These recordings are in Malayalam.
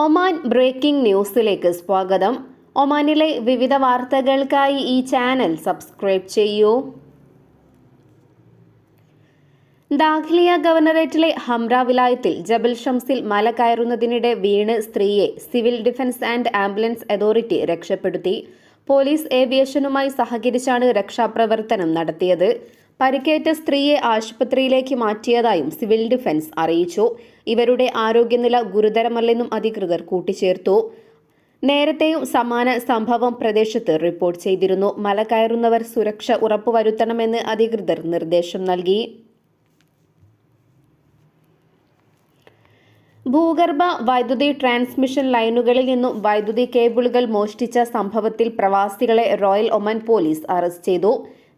ഒമാൻ ബ്രേക്കിംഗ് ന്യൂസിലേക്ക് സ്വാഗതം. ഒമാനിലെ വിവിധ വാർത്തകൾക്കായി ഈ ചാനൽ സബ്സ്ക്രൈബ് ചെയ്യൂ. ദാഖ്ലിയ ഗവർണറേറ്റിലെ ഹംറ വിലായത്തിൽ ജബൽ ഷംസിൽ മല കയറുന്നതിനിടെ വീണ് സ്ത്രീയെ civil defence and ambulance authority രക്ഷപ്പെടുത്തി. പോലീസ് ഏവിയേഷനുമായി സഹകരിച്ചാണ് രക്ഷാപ്രവർത്തനം നടത്തിയത്. പരിക്കേറ്റ സ്ത്രീയെ ആശുപത്രിയിലേക്ക് മാറ്റിയതായും സിവിൽ ഡിഫൻസ് അറിയിച്ചു. ഇവരുടെ ആരോഗ്യനില ഗുരുതരമല്ലെന്നും അധികൃതർ കൂട്ടിച്ചേർത്തു. നേരത്തെയും സമാന സംഭവം പ്രദേശത്ത് റിപ്പോർട്ട് ചെയ്തിരുന്നു. മല കയറുന്നവർ സുരക്ഷ ഉറപ്പുവരുത്തണമെന്ന് അധികൃതർ നിർദ്ദേശം നൽകി. ഭൂഗർഭ വൈദ്യുതി ട്രാൻസ്മിഷൻ ലൈനുകളിൽ നിന്നും വൈദ്യുതി കേബിളുകൾ മോഷ്ടിച്ച സംഭവത്തിൽ പ്രവാസികളെ റോയൽ ഒമൻ പോലീസ് അറസ്റ്റ് ചെയ്തു.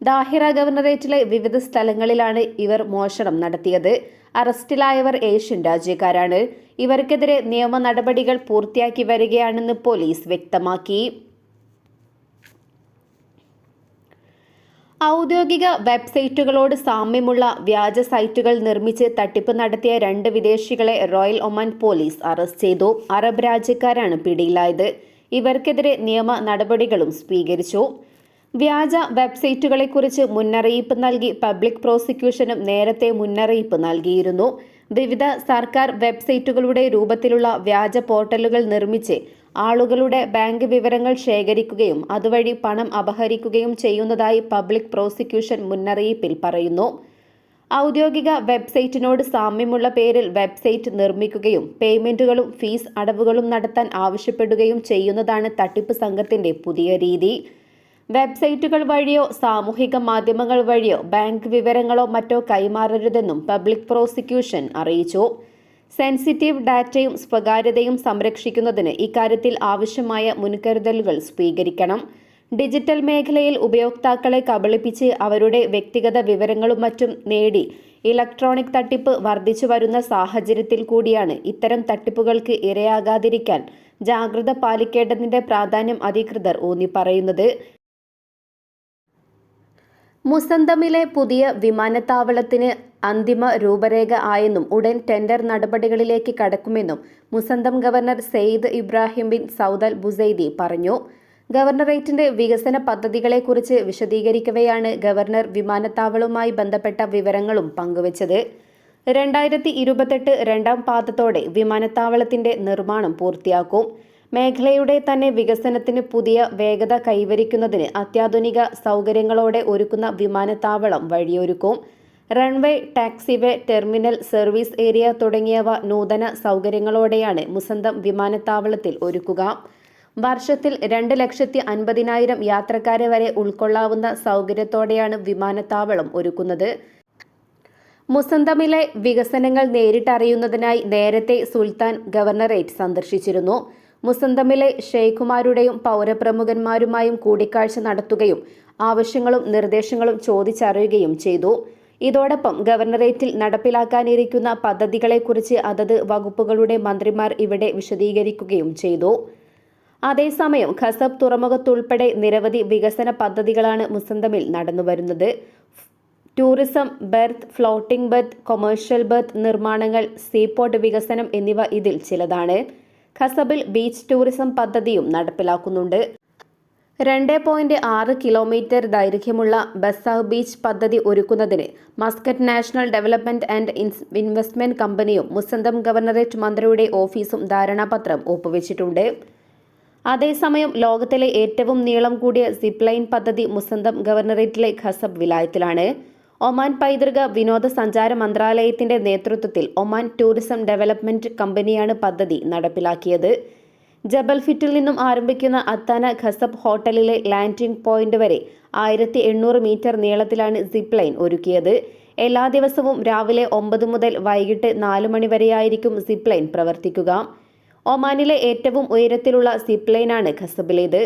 ദാഹിറ ഗവർണറേറ്റിലെ വിവിധ സ്ഥലങ്ങളിലാണ് ഇവർ മോഷണം നടത്തിയത്. അറസ്റ്റിലായവർ ഏഷ്യൻ രാജ്യക്കാരാണ്. ഇവർക്കെതിരെ നിയമ നടപടികൾ പൂർത്തിയാക്കി വരികയാണെന്ന് പോലീസ് വ്യക്തമാക്കി. ഔദ്യോഗിക വെബ്സൈറ്റുകളോട് സാമ്യമുള്ള വ്യാജ സൈറ്റുകൾ നിർമ്മിച്ച് തട്ടിപ്പ് നടത്തിയ രണ്ട് വിദേശികളെ റോയൽ ഒമാൻ പോലീസ് അറസ്റ്റ് ചെയ്തു. അറബ് രാജ്യക്കാരാണ് പിടിയിലായത്. ഇവർക്കെതിരെ നിയമ നടപടികളും സ്വീകരിച്ചു. വ്യാജ വെബ്സൈറ്റുകളെക്കുറിച്ച് മുന്നറിയിപ്പ് നൽകി പബ്ലിക് പ്രോസിക്യൂഷനും നേരത്തെ മുന്നറിയിപ്പ് നൽകിയിരുന്നു. വിവിധ സർക്കാർ വെബ്സൈറ്റുകളുടെ രൂപത്തിലുള്ള വ്യാജ പോർട്ടലുകൾ നിർമ്മിച്ച് ആളുകളുടെ ബാങ്ക് വിവരങ്ങൾ ശേഖരിക്കുകയും അതുവഴി പണം അപഹരിക്കുകയും ചെയ്യുന്നതായി പബ്ലിക് പ്രോസിക്യൂഷൻ മുന്നറിയിപ്പിൽ പറയുന്നു. ഔദ്യോഗിക വെബ്സൈറ്റിനോട് സാമ്യമുള്ള പേരിൽ വെബ്സൈറ്റ് നിർമ്മിക്കുകയും പേയ്മെന്റുകളും ഫീസ് അടവുകളും നടത്താൻ ആവശ്യപ്പെടുകയും ചെയ്യുന്നതാണ് തട്ടിപ്പ് സംഘത്തിന്റെ പുതിയ രീതി. വെബ്സൈറ്റുകൾ വഴിയോ സാമൂഹിക മാധ്യമങ്ങൾ വഴിയോ ബാങ്ക് വിവരങ്ങളോ മറ്റോ കൈമാറരുതെന്നും പബ്ലിക് പ്രോസിക്യൂഷൻ അറിയിച്ചു. സെൻസിറ്റീവ് ഡാറ്റയും സ്വകാര്യതയും സംരക്ഷിക്കുന്നതിന് ഇക്കാര്യത്തിൽ ആവശ്യമായ മുൻകരുതലുകൾ സ്വീകരിക്കണം. ഡിജിറ്റൽ മേഖലയിൽ ഉപയോക്താക്കളെ കബളിപ്പിച്ച് അവരുടെ വ്യക്തിഗത വിവരങ്ങളും മറ്റും നേടി ഇലക്ട്രോണിക് തട്ടിപ്പ് വർദ്ധിച്ചു വരുന്ന സാഹചര്യത്തിൽ കൂടിയാണ് ഇത്തരം തട്ടിപ്പുകൾക്ക് ഇരയാകാതിരിക്കാൻ ജാഗ്രത പാലിക്കേണ്ടതിന്റെ പ്രാധാന്യം അധികൃതർ ഊന്നി പറയുന്നത് മുസന്തമിലെ പുതിയ വിമാനത്താവളത്തിന് അന്തിമ രൂപരേഖ ആയെന്നും ഉടൻ ടെൻഡർ നടപടികളിലേക്ക് കടക്കുമെന്നും Musandam governor Said Ibrahim bin Saud Al Busaidi പറഞ്ഞു. ഗവർണറേറ്റിന്റെ വികസന പദ്ധതികളെക്കുറിച്ച് വിശദീകരിക്കവെയാണ് ഗവർണർ വിമാനത്താവളവുമായി ബന്ധപ്പെട്ട വിവരങ്ങളും പങ്കുവച്ചത്. രണ്ടായിരത്തി ഇരുപത്തെട്ട് രണ്ടാം പാദത്തോടെ വിമാനത്താവളത്തിന്റെ നിർമ്മാണം പൂർത്തിയാക്കും. മേഖലയുടെ തന്നെ വികസനത്തിന് പുതിയ വേഗത കൈവരിക്കുന്നതിന് അത്യാധുനിക സൗകര്യങ്ങളോടെ ഒരുക്കുന്ന വിമാനത്താവളം വഴിയൊരുക്കും. Runway taxiway terminal service area തുടങ്ങിയവ നൂതന സൗകര്യങ്ങളോടെയാണ് മുസന്തം വിമാനത്താവളത്തിൽ ഒരുക്കുക. വർഷത്തിൽ രണ്ട് ലക്ഷത്തി അൻപതിനായിരം യാത്രക്കാരെ വരെ ഉൾക്കൊള്ളാവുന്ന സൗകര്യത്തോടെയാണ് വിമാനത്താവളം ഒരുക്കുന്നത്. മുസന്തമിലെ വികസനങ്ങൾ നേരിട്ടറിയുന്നതിനായി നേരത്തെ സുൽത്താൻ ഗവർണറേറ്റ് സന്ദർശിച്ചിരുന്നു. മുസന്തമിലെ ഷെയ്ഖുമാരുടെയും പൗരപ്രമുഖന്മാരുമായും കൂടിക്കാഴ്ച നടത്തുകയും ആവശ്യങ്ങളും നിർദ്ദേശങ്ങളും ചോദിച്ചറിയുകയും ചെയ്തു. ഇതോടൊപ്പം ഗവർണറേറ്റിൽ നടപ്പിലാക്കാനിരിക്കുന്ന പദ്ധതികളെക്കുറിച്ച് അതത് വകുപ്പുകളുടെ മന്ത്രിമാർ ഇവിടെ വിശദീകരിക്കുകയും ചെയ്തു. അതേസമയം ഖസബ് തുറമുഖത്തുൾപ്പെടെ നിരവധി വികസന പദ്ധതികളാണ് മുസന്തമിൽ നടന്നുവരുന്നത്. Tourism berth floating berth commercial berth നിർമ്മാണങ്ങൾ സീപോർട്ട് വികസനം എന്നിവ ഇതിൽ ചിലതാണ്. ഖസബിൽ ബീച്ച് ടൂറിസം പദ്ധതിയും നടപ്പിലാക്കുന്നുണ്ട്. രണ്ട് പോയിന്റ് ആറ് കിലോമീറ്റർ ദൈർഘ്യമുള്ള ബസാഹ് ബീച്ച് പദ്ധതി ഒരുക്കുന്നതിന് Muscat national development and investment കമ്പനിയും മുസന്തം ഗവർണറേറ്റ് മന്ത്രിയുടെ ഓഫീസും ധാരണാപത്രം ഒപ്പുവെച്ചിട്ടുണ്ട്. അതേസമയം ലോകത്തിലെ ഏറ്റവും നീളം കൂടിയ സിപ്ലൈൻ പദ്ധതി മുസന്തം ഗവർണറേറ്റിലെ ഖസബ് വിലായത്തിലാണ്. ഒമാൻ പൈതൃക വിനോദസഞ്ചാര മന്ത്രാലയത്തിന്റെ നേതൃത്വത്തിൽ ഒമാൻ ടൂറിസം ഡെവലപ്മെന്റ് കമ്പനിയാണ് പദ്ധതി നടപ്പിലാക്കിയത്. ജബൽ ഫിറ്റിൽ നിന്നും ആരംഭിക്കുന്ന അത്താന ഖസബ് ഹോട്ടലിലെ ലാൻഡിംഗ് പോയിന്റ് വരെ ആയിരത്തി എണ്ണൂറ് മീറ്റർ നീളത്തിലാണ് സിപ്പ് ലൈൻ ഒരുക്കിയത്. എല്ലാ ദിവസവും രാവിലെ ഒമ്പത് മുതൽ വൈകിട്ട് നാല് മണി വരെയായിരിക്കും സിപ്പ് ലൈൻ പ്രവർത്തിക്കുക. ഒമാനിലെ ഏറ്റവും ഉയരത്തിലുള്ള സിപ്പ് ലൈനാണ് ഖസബിലേത്.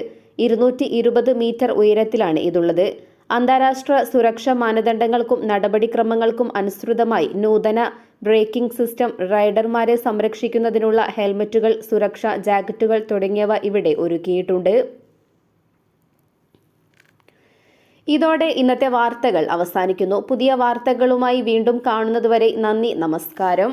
ഇരുന്നൂറ്റി ഇരുപത് മീറ്റർ ഉയരത്തിലാണ് ഇതുള്ളത്. അന്താരാഷ്ട്ര സുരക്ഷാ മാനദണ്ഡങ്ങൾക്കും നടപടിക്രമങ്ങൾക്കും അനുസൃതമായി നൂതന ബ്രേക്കിംഗ് സിസ്റ്റം റൈഡർമാരെ സംരക്ഷിക്കുന്നതിനുള്ള ഹെൽമറ്റുകൾ സുരക്ഷാ ജാക്കറ്റുകൾ തുടങ്ങിയവ ഇവിടെ ഒരുക്കിയിട്ടുണ്ട്. ഇതോടെ ഇന്നത്തെ വാർത്തകൾ അവസാനിക്കുന്നു. പുതിയ വാർത്തകളുമായി വീണ്ടും കാണുന്നതുവരെ നന്ദി നമസ്കാരം.